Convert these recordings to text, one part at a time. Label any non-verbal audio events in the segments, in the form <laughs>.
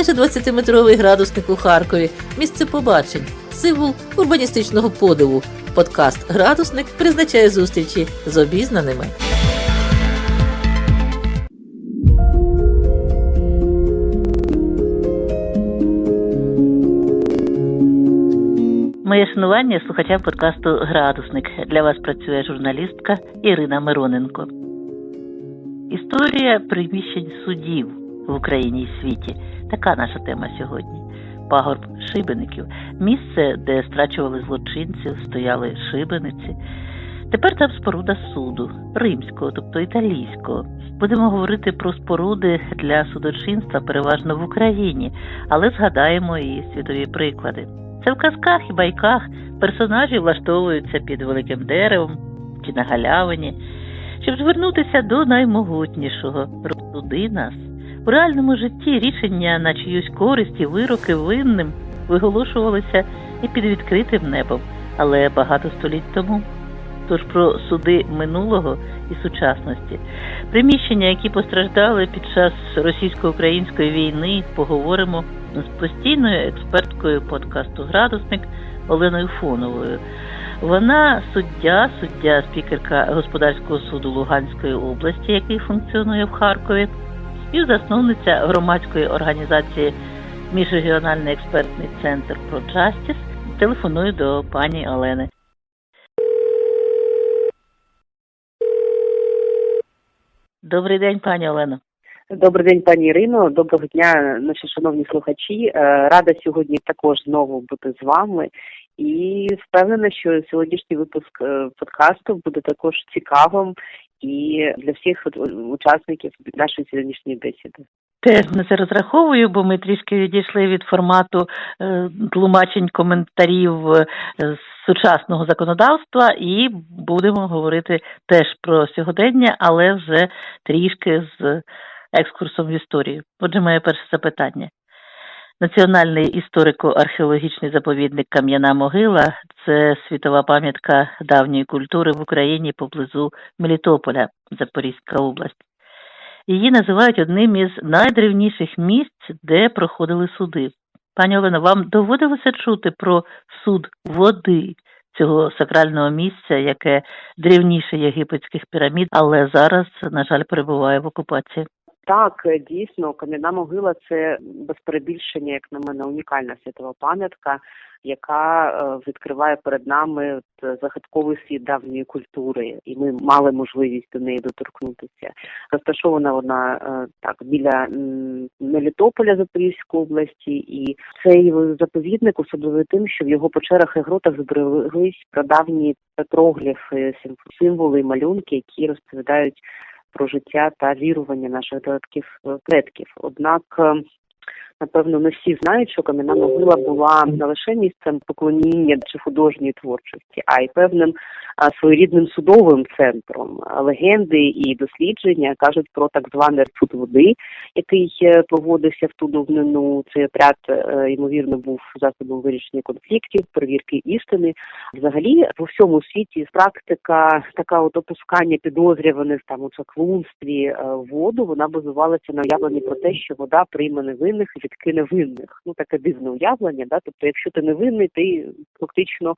майже 20-метровий градусник у Харкові, місце побачень, символ урбаністичного подиву. Подкаст Градусник призначає зустрічі з обізнаними. Моє шанування слухачам подкасту Градусник. Для вас працює журналістка Ірина Мироненко. Історія приміщень судів в Україні і світі. Така наша тема сьогодні. Пагорб шибеників. Місце, де страчували злочинців, стояли шибениці. Тепер там споруда суду, римського, тобто італійського. Будемо говорити про споруди для судочинства переважно в Україні, але згадаємо і світові приклади. Це в казках і байках персонажі влаштовуються під великим деревом чи на галявині, щоб звернутися до наймогутнішого розсуди нас. У реальному житті рішення на чиюсь користь і вироки винним виголошувалися і під відкритим небом, але багато століть тому. Тож про суди минулого і сучасності, приміщення, які постраждали під час російсько-української війни, поговоримо з постійною експерткою подкасту Градусник Оленою Фоновою. Вона суддя, суддя, спікерка господарського суду Луганської області, який функціонує в Харкові, співзасновниця громадської організації Міжрегіональний експертний центр ProJustice. Телефоную до пані Олени. Добрий день, пані Олено. Добрий день, пані Ірино. Доброго дня, наші шановні слухачі. Е, Рада сьогодні також знову бути з вами. І впевнена, що сьогоднішній випуск е, подкасту буде також цікавим і для всіх учасників нашої сьогоднішньої бесіди. Теж на це розраховую, бо ми трішки відійшли від формату е, тлумачень коментарів е, з сучасного законодавства і будемо говорити теж про сьогодення, але вже трішки з екскурсом в історію. Отже, моє перше запитання. Національний історико-археологічний заповідник Кам'яна могила це світова пам'ятка давньої культури в Україні поблизу Мелітополя, Запорізька область. Її називають одним із найдревніших місць, де проходили суди. Пані Олено, вам доводилося чути про суд води цього сакрального місця, яке древніше єгипетських пірамід, але зараз, на жаль, перебуває в окупації. Так, е, дійсно, кам'яна могила це без перебільшення, як на мене, унікальна світова пам'ятка, яка е, відкриває перед нами загадковий світ давньої культури, і ми мали можливість до неї доторкнутися. Розташована вона е, так біля Мелітополя Запорізької області, і цей заповідник особливий тим, що в його печерах і гротах збереглись прадавні петрогліфи, сим- символи і малюнки, які розповідають про життя та вірування наших далеких предків. Однак, е, напевно, не всі знають, що кам'яна могила була не лише місцем поклоніння чи художньої творчості, а й певним своєрідним судовим центром. Легенди і дослідження кажуть про так званий суд води, який е, проводився в ту давнину. Цей отряд, е, ймовірно, був засобом вирішення конфліктів, перевірки істини. Взагалі, по всьому світі практика така от опускання підозрюваних там у чаклунстві е, воду, вона базувалася на уявленні про те, що вода прийме невинних і відкине винних. Ну таке дивне уявлення, да. Тобто, якщо ти невинний, ти фактично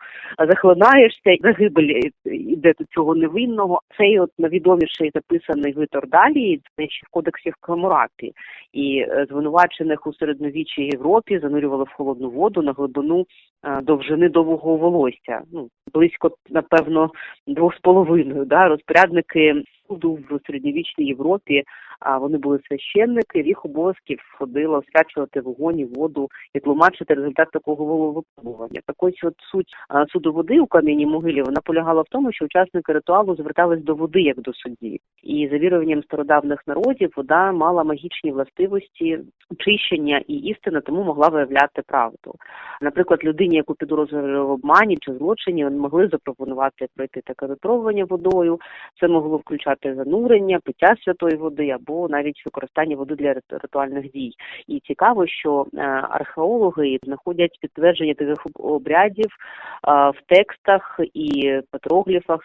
захлинаєшся, загибель іде до цього невинного. Цей от найвідоміший записаний витор далі ще в кодексі Камурапі. І е, звинувачених у середньовіччі Європі занурювали в холодну воду на глибину е, довжини довгого волосся. Ну близько, напевно, двох з половиною. Да? Розпорядники суду в середньовічній Європі. А вони були священники, в їх обов'язків входило освячувати вогонь і воду і тлумачити результат такого випробування. Так ось от суть суду води у кам'яній могилі вона полягала в тому, що учасники ритуалу звертались до води як до судді, і за віруванням стародавних народів вода мала магічні властивості очищення і істина, тому могла виявляти правду. Наприклад, людині, яку підозрювали в обмані чи злочині, вони могли запропонувати пройти таке випробування водою. Це могло включати занурення, пиття святої води або навіть використання води для ритуальних дій. І цікаво, що е, археологи знаходять підтвердження таких обрядів е, в текстах і петрогліфах,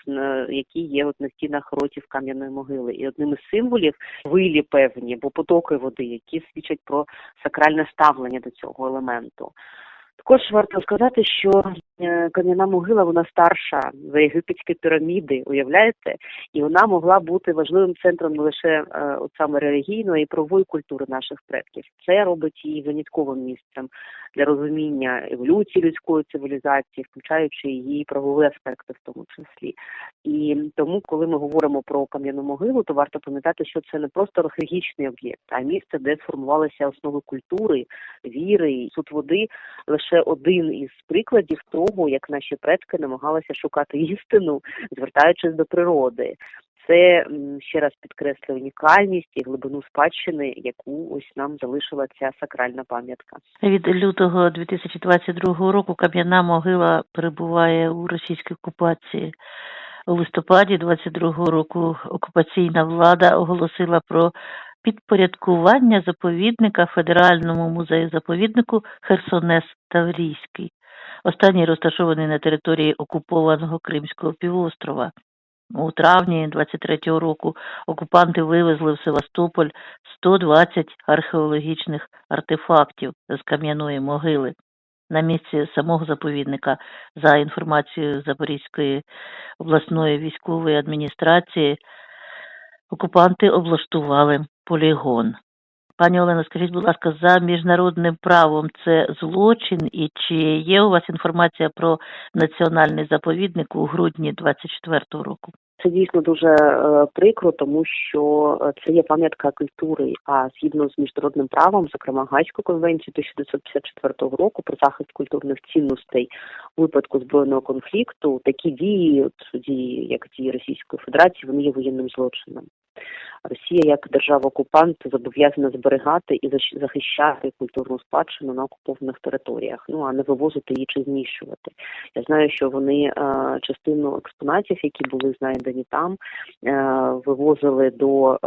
які є от на стінах ротів кам'яної могили. І одним із символів вилі певні, або потоки води, які свідчать про сакральне ставлення до цього елементу. Також варто сказати, що е, кам'яна могила вона старша за єгипетські піраміди, уявляєте, і вона могла бути важливим центром не лише е, от саме релігійної і правової культури наших предків. Це робить її винятковим місцем для розуміння еволюції людської цивілізації, включаючи її правові аспекти в тому числі. І тому, коли ми говоримо про кам'яну могилу, то варто пам'ятати, що це не просто археологічний об'єкт, а місце, де сформувалися основи культури, віри суд води лише один із прикладів того, як наші предки намагалися шукати істину, звертаючись до природи. Це ще раз підкреслює унікальність і глибину спадщини, яку ось нам залишила ця сакральна пам'ятка. Від лютого 2022 року кам'яна могила перебуває у російській окупації. У листопаді 22 року окупаційна влада оголосила про підпорядкування заповідника Федеральному музею заповіднику Херсонес Таврійський. Останній розташований на території окупованого Кримського півострова. У травні 23-го року окупанти вивезли в Севастополь 120 археологічних артефактів з кам'яної могили. На місці самого заповідника, за інформацією Запорізької обласної військової адміністрації, окупанти облаштували полігон. Пані Олено, скажіть, будь ласка, за міжнародним правом це злочин і чи є у вас інформація про національний заповідник у грудні 24-го року? Це дійсно дуже е, прикро, тому що е, це є пам'ятка культури. А згідно з міжнародним правом, зокрема Гайську конвенцію 1954 року про захист культурних цінностей у випадку збройного конфлікту, такі дії, от дії, як дії Російської Федерації, вони є воєнним злочином. Росія як держава-окупант зобов'язана зберігати і захищати культурну спадщину на окупованих територіях, ну а не вивозити її чи знищувати. Я знаю, що вони е, частину експонатів, які були знайдені там, е, вивозили до е,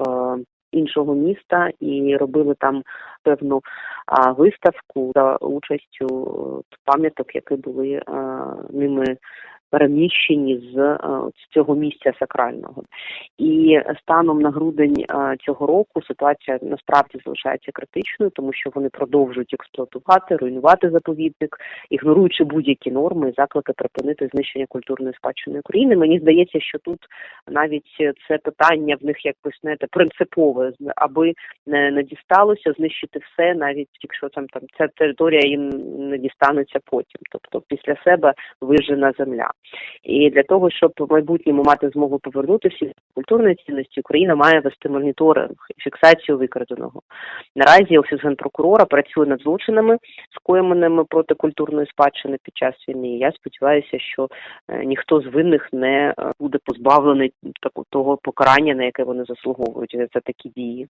іншого міста і робили там певну а, виставку за участю пам'яток, які були е, ними переміщені з е, цього місця сакрального. І станом на грудень е, цього року ситуація насправді залишається критичною, тому що вони продовжують експлуатувати, руйнувати заповідник, ігноруючи будь-які норми і заклики припинити знищення культурної спадщини України. Мені здається, що тут навіть це питання в них якось знаєте, принципове, аби не, не дісталося знищити все, навіть якщо там там ця територія їм не дістанеться потім, тобто після себе вижена земля. І для того, щоб в майбутньому мати змогу повернути всі культурні цінності, Україна має вести моніторинг і фіксацію викраденого. Наразі офіс генпрокурора працює над злочинами, скоєними проти культурної спадщини під час війни. Я сподіваюся, що е, ніхто з винних не е, буде позбавлений того покарання, на яке вони заслуговують за такі дії.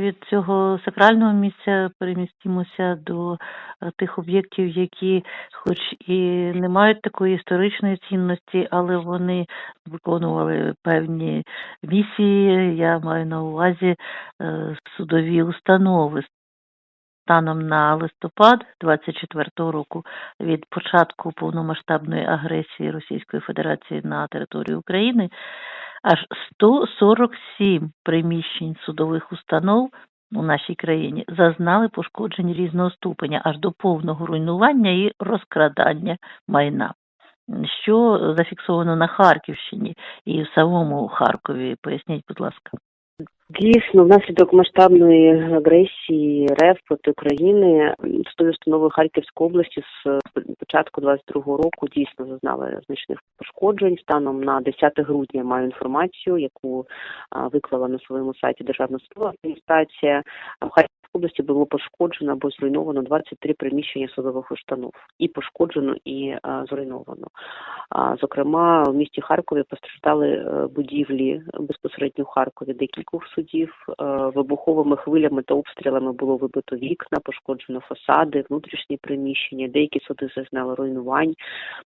Від цього сакрального місця перемістимося до е, тих об'єктів, які, хоч і не мають такої історичної цінності, але вони виконували певні місії. Я маю на увазі е, судові установи. Станом на листопад 24-го року від початку повномасштабної агресії Російської Федерації на територію України аж 147 приміщень судових установ у нашій країні зазнали пошкоджень різного ступеня аж до повного руйнування і розкрадання майна. Що зафіксовано на Харківщині і в самому Харкові? Поясніть, будь ласка. Дійсно, внаслідок масштабної агресії РФ проти України судові установи Харківської області з початку 22-го року дійсно зазнали значних пошкоджень. Станом на 10 грудня маю інформацію, яку виклала на своєму сайті Державна судова адміністрація. В області було пошкоджено або зруйновано 23 приміщення судових установ. І пошкоджено, і е, зруйновано. А, Зокрема, в місті Харкові постраждали е, будівлі безпосередньо в Харкові декількох судів. Е, Вибуховими хвилями та обстрілами було вибито вікна, пошкоджено фасади, внутрішні приміщення. Деякі суди зазнали руйнувань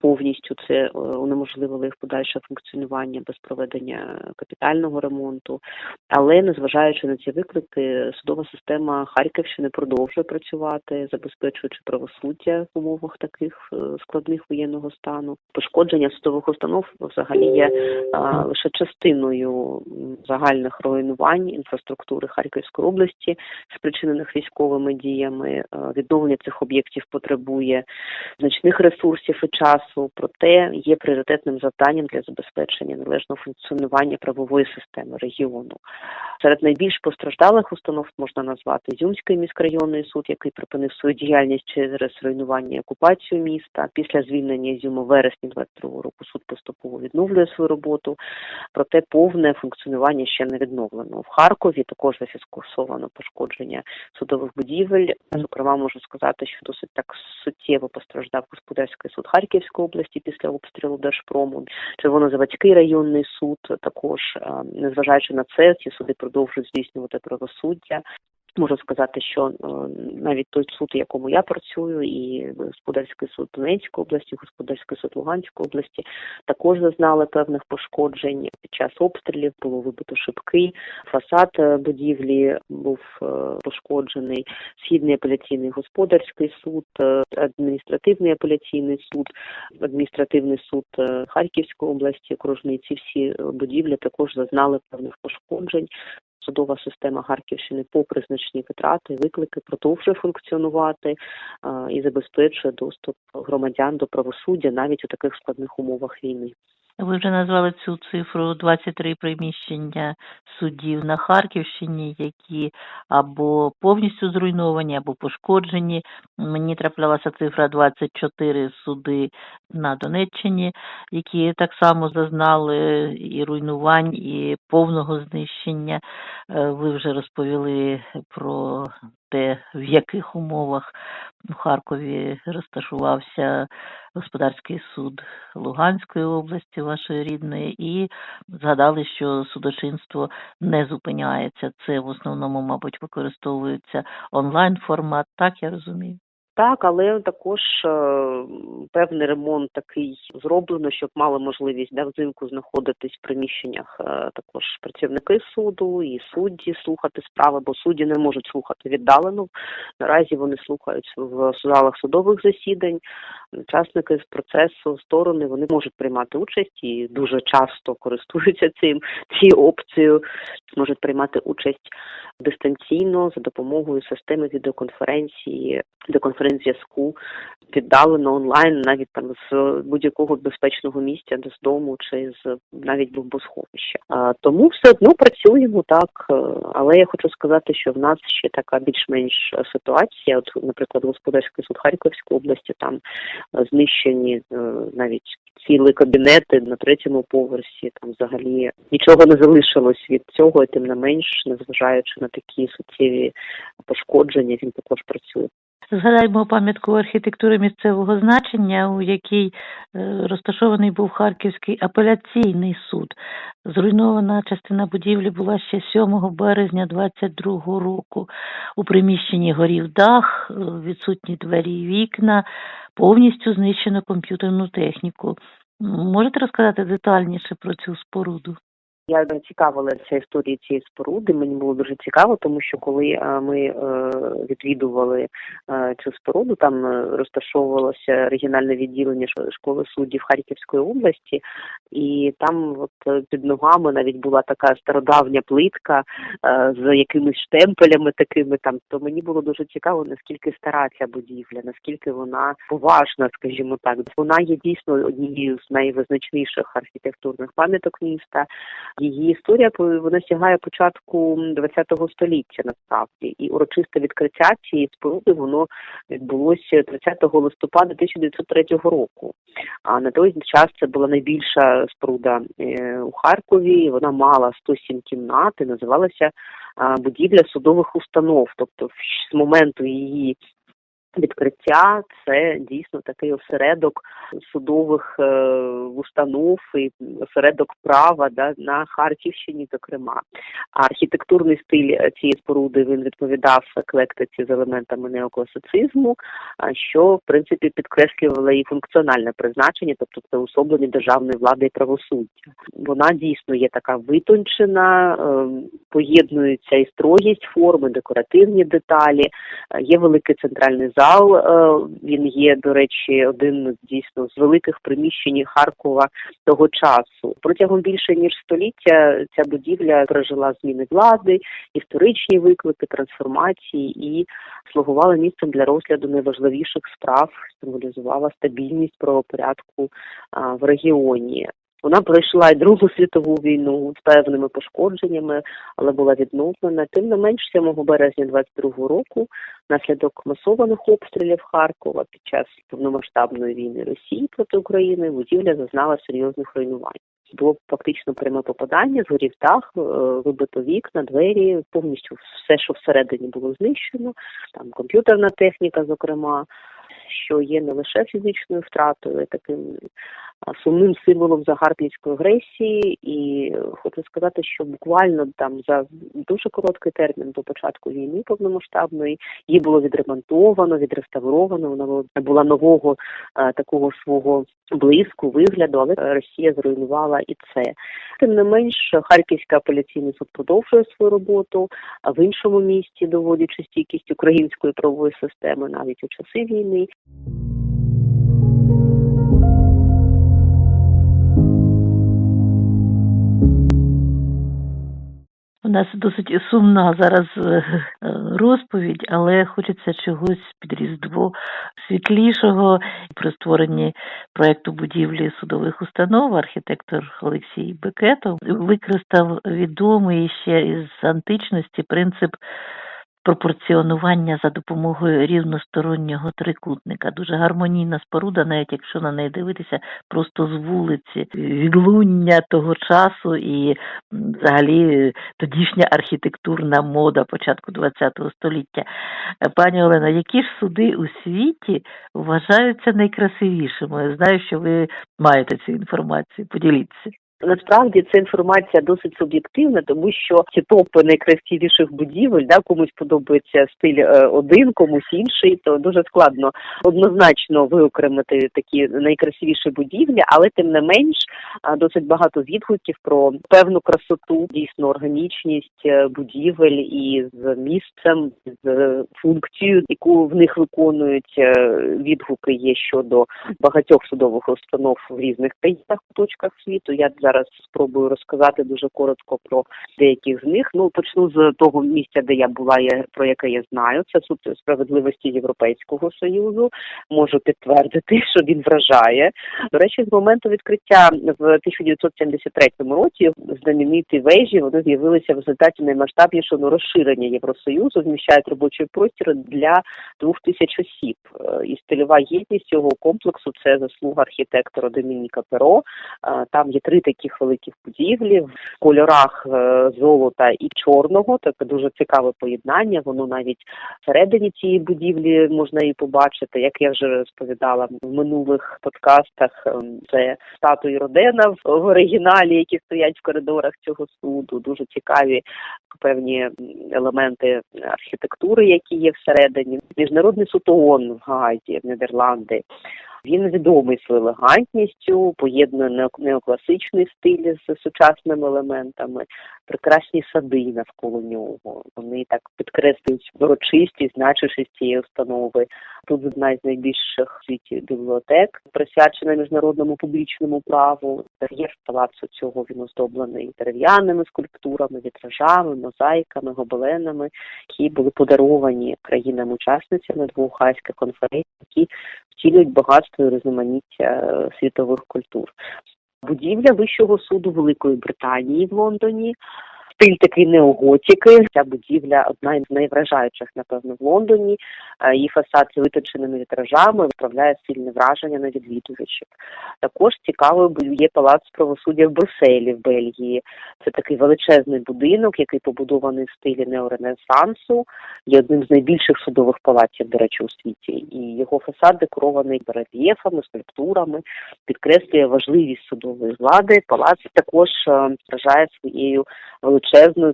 повністю. Це е, унеможливило їх подальше функціонування без проведення капітального ремонту. Але незважаючи на ці виклики, судова система Харківщини продовжує працювати, забезпечуючи правосуддя в умовах таких е, складних воєнного стану. Пошкодження судових установ взагалі є лише частиною загальних руйнувань інфраструктури Харківської області, спричинених військовими діями. Е, Відновлення цих об'єктів потребує значних ресурсів і часу, проте є пріоритетним завданням для забезпечення належного функціонування правової системи регіону. Серед найбільш постраждалих установ можна назвати Ізюмський міськрайонний суд, який припинив свою діяльність через руйнування і окупацію міста. Після звільнення Ізюму в вересні 22 року суд поступово відновлює свою роботу, проте повне функціонування ще не відновлено. В Харкові також зафіксовано пошкодження судових будівель. Зокрема, можу сказати, що досить так суттєво постраждав господарський суд Харківської області після обстрілу Держпрому. Червонозаводський районний суд також, е, незважаючи на це, ці суди продовжують здійснювати правосуддя. Можу сказати, що е, навіть той суд, в якому я працюю, і господарський суд Донецької області, господарський суд Луганської області, також зазнали певних пошкоджень під час обстрілів. Було вибито шибки, фасад е, будівлі був е, пошкоджений. Східний апеляційний господарський суд, адміністративний апеляційний суд, адміністративний суд Харківської області, окружний. Ці всі будівлі також зазнали певних пошкоджень. Судова система Харківщини, попри значні витрати, і виклики, продовжує функціонувати е, і забезпечує доступ громадян до правосуддя навіть у таких складних умовах війни. Ви вже назвали цю цифру 23 приміщення судів на Харківщині, які або повністю зруйновані, або пошкоджені. Мені траплялася цифра 24 суди на Донеччині, які так само зазнали і руйнувань, і повного знищення. Е, Ви вже розповіли про те, в яких умовах у Харкові розташувався господарський суд Луганської області, вашої рідної, і згадали, що судочинство не зупиняється. Це в основному, мабуть, використовується онлайн формат, так я розумію. Так, але також е, певний ремонт такий зроблено, щоб мали можливість да, взимку знаходитись в приміщеннях е, також працівники суду і судді слухати справи, бо судді не можуть слухати віддалено. Наразі вони слухають в залах судових засідань. Учасники з процесу, сторони вони можуть приймати участь і дуже часто користуються цим цією опцією, можуть приймати участь дистанційно за допомогою системи відеоконференції, відеоконференц-зв'язку, віддалено онлайн, навіть там з будь-якого безпечного місця, з дому чи з навіть бомбосховища. А, тому все одно працюємо так. е, Але я хочу сказати, що в нас ще така більш-менш ситуація. От, наприклад, господарський суд Харківської області там знищені е, навіть цілі кабінети на третьому поверсі. Там взагалі нічого не залишилось від цього, і тим не менш, незважаючи на такі суттєві пошкодження, він також працює. Згадаймо пам'ятку архітектури місцевого значення, у якій е, розташований був Харківський апеляційний суд. Зруйнована частина будівлі була ще 7 березня 22 року. У приміщенні горів дах, е, відсутні двері і вікна, повністю знищено комп'ютерну техніку. Можете розказати детальніше про цю споруду? Я цікавилася історією цієї споруди. Мені було дуже цікаво, тому що коли е, ми е, відвідували е, цю споруду, там е, розташовувалося регіональне відділення школи суддів Харківської області, і там от е, під ногами навіть була така стародавня плитка е, з якимись штемпелями такими там. То мені було дуже цікаво, наскільки стара ця будівля, наскільки вона поважна, скажімо так. Вона є дійсно однією з найвизначніших архітектурних пам'яток міста. Її історія вона сягає початку ХХ століття насправді, і урочисте відкриття цієї споруди воно відбулося 30 листопада 1903 року. А на той час це була найбільша споруда е, у Харкові. Вона мала 107 кімнат і називалася будівля судових установ, тобто з моменту її відкриття це дійсно такий осередок судових е, установ і осередок права да, на Харківщині, зокрема. А архітектурний стиль цієї споруди він відповідав еклектиці з елементами неокласицизму, що в принципі підкреслювало її функціональне призначення, тобто це особлення державної влади і правосуддя. Вона дійсно є така витончена, е, поєднується і строгість форми, декоративні деталі. Е, Є великий центральний зал. Е, Він є, до речі, один дійсно з великих приміщень Харкова того часу. Протягом більше ніж століття ця будівля пережила зміни влади, історичні виклики, трансформації і слугувала місцем для розгляду найважливіших справ, символізувала стабільність правопорядку в регіоні. Вона пройшла і Другу світову війну з певними пошкодженнями, але була відновлена. Тим не менш, 7 березня 22 року, внаслідок масованих обстрілів Харкова під час повномасштабної війни Росії проти України, будівля зазнала серйозних руйнувань. Було фактично пряме попадання, згорів дах, е, вибито вікна, двері, повністю все, що всередині було знищено, там комп'ютерна техніка, зокрема, що є не лише фізичною втратою, таким сумним символом загарбницької агресії. І е, хочу сказати, що буквально там за дуже короткий термін до початку війни повномасштабної її було відремонтовано, відреставровано. Вона була- нового е, такого свого блиску, вигляду, але Росія зруйнувала і це. Тим не менш, Харківський апеляційний суд продовжує свою роботу, в іншому місті доводячи стійкість української правової системи навіть у часи війни. Нас досить сумна зараз е, е, розповідь, але хочеться чогось під Різдво світлішого при створенні проекту будівлі судових установ. Архітектор Олексій Бекетов використав відомий ще із античності принцип пропорціонування за допомогою рівностороннього трикутника. Дуже гармонійна споруда, навіть якщо на неї дивитися просто з вулиці, відлуння того часу і взагалі тодішня архітектурна мода початку ХХ століття. Е, Пані Олена, які ж суди у світі вважаються найкрасивішими? Я знаю, що ви маєте цю інформацію. Поділіться. Насправді ця інформація досить суб'єктивна, тому що ці топи найкрасивіших будівель, да, комусь подобається стиль е, один, комусь інший, то дуже складно однозначно виокремити такі найкрасивіші будівлі, але тим не менш досить багато відгуків про певну красоту, дійсно органічність е, будівель і з місцем, з функцією, яку в них виконують е, відгуки є щодо багатьох судових установ в різних країнах точках світу. Я зараз спробую розказати дуже коротко про деяких з них. Ну почну з того місця, де я була, я про яке я знаю. Це суд справедливості Європейського союзу. Можу підтвердити, що він вражає. До речі, з моменту відкриття в 1973 році знамениті вежі вони з'явилися в результаті наймасштабнішого розширення Євросоюзу, вміщають робочий простір для двох тисяч осіб. Е, І стильова єдність цього комплексу це заслуга архітектора Домініка Перо. Е, Там є три таких великих будівлі в кольорах е, золота і чорного. Таке дуже цікаве поєднання. Воно навіть всередині цієї будівлі можна і побачити. Як я вже розповідала в минулих подкастах, ем, це статуї Родена в оригіналі, які стоять в коридорах цього суду. Дуже цікаві певні елементи архітектури, які є всередині. Міжнародний суд ООН в Гаазі, Нідерланди. Він відомий своєю елегантністю, поєднує неокласичний стиль з сучасними елементами, прекрасні сади навколо нього. Вони так підкреслюють урочистість, значущість цієї установи. Тут одна з найбільших в світі бібліотек, присвячена міжнародному публічному праву. Інтер'єр палацу цього він оздоблений дерев'яними скульптурами, вітражами, мозаїками, гобеленами, які були подаровані країнам-учасницям двох Гаазьких конференцій, які втілюють багатство і різноманіття е, світових культур. Будівля Вищого суду Великої Британії в Лондоні стиль такий неоготіки. Ця будівля одна із найвражаючих, напевно, в Лондоні. Е, Її фасад з виточеними вітражами виправляє сильне враження на відвідувачів. Також цікавою є палац правосуддя в Брюсселі в Бельгії. Це такий величезний будинок, який побудований в стилі неоренесансу. Є одним з найбільших судових палаців, до речі, у світі. І його фасад декорований рельєфами, скульптурами, підкреслює важливість судової влади. Палац також е, вражає своєю величезною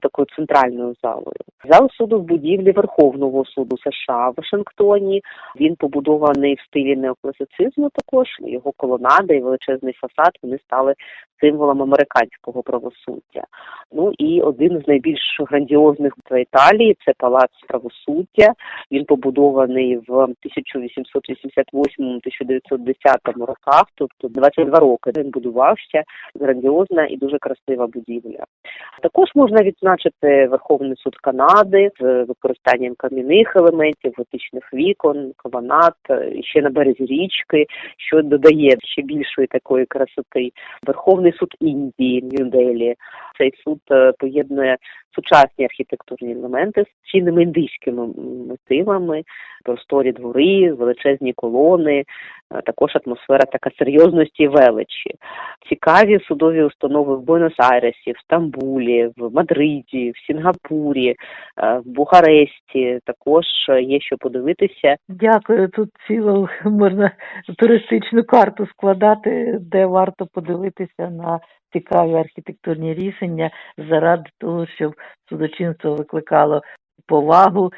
такою центральною залою. Зал суду в будівлі Верховного суду США в Вашингтоні. Він побудований в стилі неокласицизму. Також його колонада і величезний фасад вони стали символом американського правосуддя. Ну і один з найбільш грандіозних в Італії це палац правосуддя. Він побудований в 1888-1910 роках, тобто 22 роки він будувався. Грандіозна і дуже красива будівля. Також можна відзначити Верховний суд Канади з використанням кам'яних елементів, готичних вікон, колонат, е, ще на березі річки, що додає ще більшої такої красоти. Верховний суд Індії Нью-Делі. Цей суд е, поєднує сучасні архітектурні елементи з цінними індійськими м, мотивами, просторі двори, величезні колони, е, також атмосфера така серйозності і величі. Цікаві судові установи в Буенос-Айресі, в Стамбулі, в Мадриді, в Сінгапурі, е, в Бухаресті. Також є що подивитися. Дякую. Тут цілу можна туристичну карту складати, де варто подивитися на цікаві архітектурні рішення заради того, щоб судочинство викликало повагу,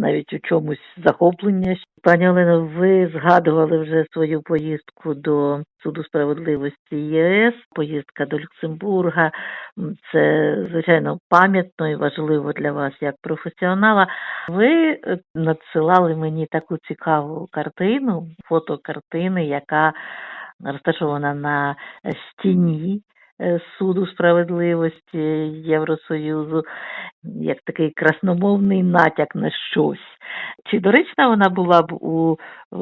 навіть у чомусь захоплення. Пані Олено, ви згадували вже свою поїздку до суду справедливості ЄС, поїздка до Люксембурга. Це звичайно пам'ятно і важливо для вас як професіонала. Ви е, надсилали мені таку цікаву картину, фотокартини, яка розташована на стіні суду справедливості Євросоюзу, як такий красномовний натяк на щось. Чи доречна вона була б у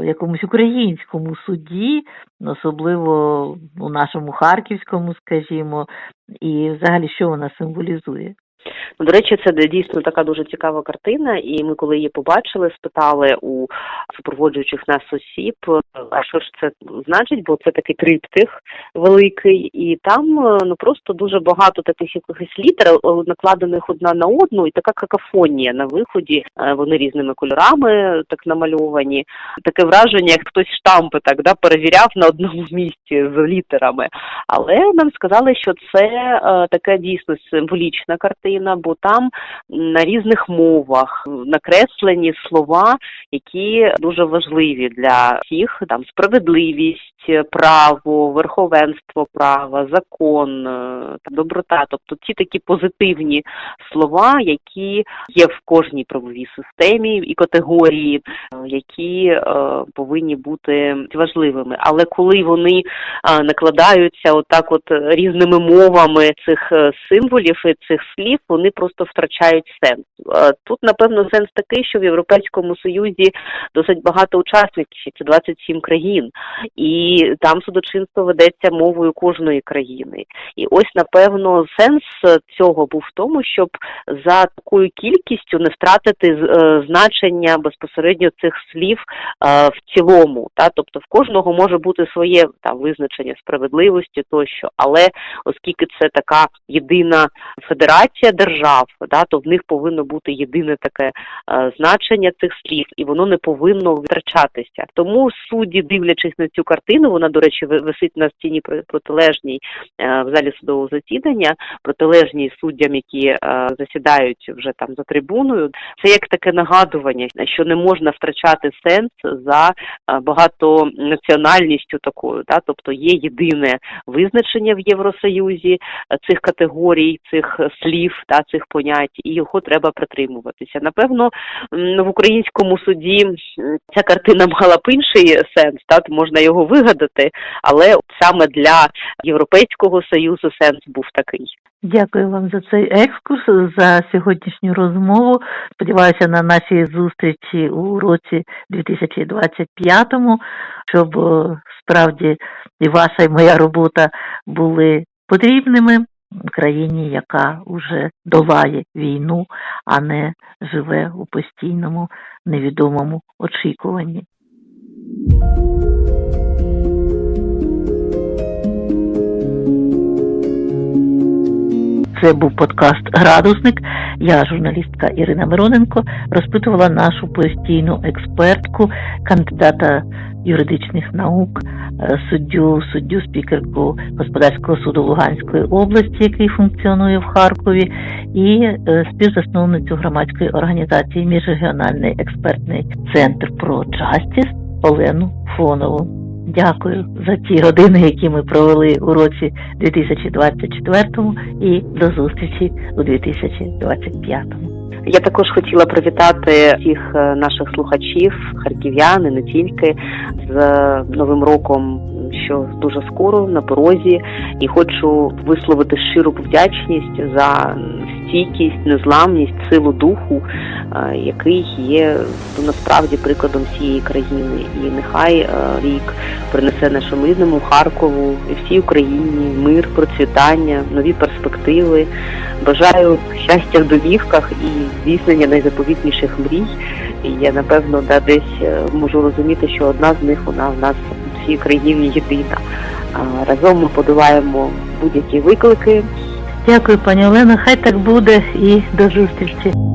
якомусь українському суді, особливо у нашому харківському, скажімо, і взагалі що вона символізує? Ну, До речі, це дійсно така дуже цікава картина, і ми, коли її побачили, спитали у супроводжуючих нас осіб, а що ж це значить, бо це такий триптих великий, і там е, ну просто дуже багато таких якихось літер, е, накладених одна на одну, і така какафонія на виході. Е, Вони різними кольорами так намальовані. Таке враження, як хтось штампи так да перевіряв на одному <laughs> місці з літерами. Але нам сказали, що це е, така дійсно символічна картина, бо там на різних мовах накреслені слова, які дуже важливі для всіх. Там справедливість, право, верховенство права, закон, е, доброта. Тобто ті такі позитивні слова, які є в кожній правовій системі і категорії, е, які е, повинні бути важливими. Але коли вони а, накладаються отак, от різними мовами цих е, символів і цих слів, вони просто втрачають сенс. Е, Тут, напевно, сенс такий, що в Європейському Союзі досить багато учасників, це 27 країн, і там судочинство ведеться мовою кожної країни. І ось, напевно, сенс цього був в тому, щоб за такою кількістю не втратити е, значення безпосередньо цих слів е, в цілому. Тобто в кожного може бути своє там визначення справедливості тощо, але оскільки це така єдина федерація держав, да, то в них повинно бути єдине таке е, значення цих слів, і воно не повинно втрачатися. Тому судді, дивлячись на цю картину, вона, до речі, ви- висить на стіні про- протилежній е, в залі судового засідання, протилежній суддям, які е, засідають вже там за трибуною. Це як таке нагадування, що не можна втрачати сенс за багатонаціональністю такою. Да? Тобто є єдине визначення в Євросоюзі цих категорій, цих слів, да, цих понять, і його треба притримуватися. Напевно, в українському суді ця картина мала б інший сенс, так можна його вигадати, але саме для Європейського союзу сенс був такий. Дякую вам за цей екскурс, за сьогоднішню розмову. Сподіваюся на наші зустрічі у році 2025, щоб справді і ваша, і моя робота були потрібними, країні, яка вже долає війну, а не живе у постійному невідомому очікуванні. Це був подкаст Градусник. Я, журналістка Ірина Мироненко, розпитувала нашу постійну експертку, кандидата юридичних наук, суддю, суддю спікерку господарського суду Луганської області, який функціонує в Харкові, і е, співзасновницю громадської організації Міжрегіональний експертний центр про Justice Олену Фонову. Дякую за ті години, які ми провели у році 2024 і до зустрічі у 2025. Я також хотіла привітати всіх е, наших слухачів, харків'ян і не тільки з Новим роком, що дуже скоро на порозі, і хочу висловити щиру вдячність за стійкість, незламність, силу духу, е, який є насправді прикладом всієї країни. І нехай е, рік принесе нашому рідному Харкову і всій Україні мир, процвітання, нові перспективи. Бажаю щастя в домівках і здійснення найзаповітніших мрій. І я напевно да, десь е, можу розуміти, що одна з них вона в нас у всій країні єдина. Разом ми подолаємо будь-які виклики. Дякую, пані Олено. Хай так буде і до зустрічі.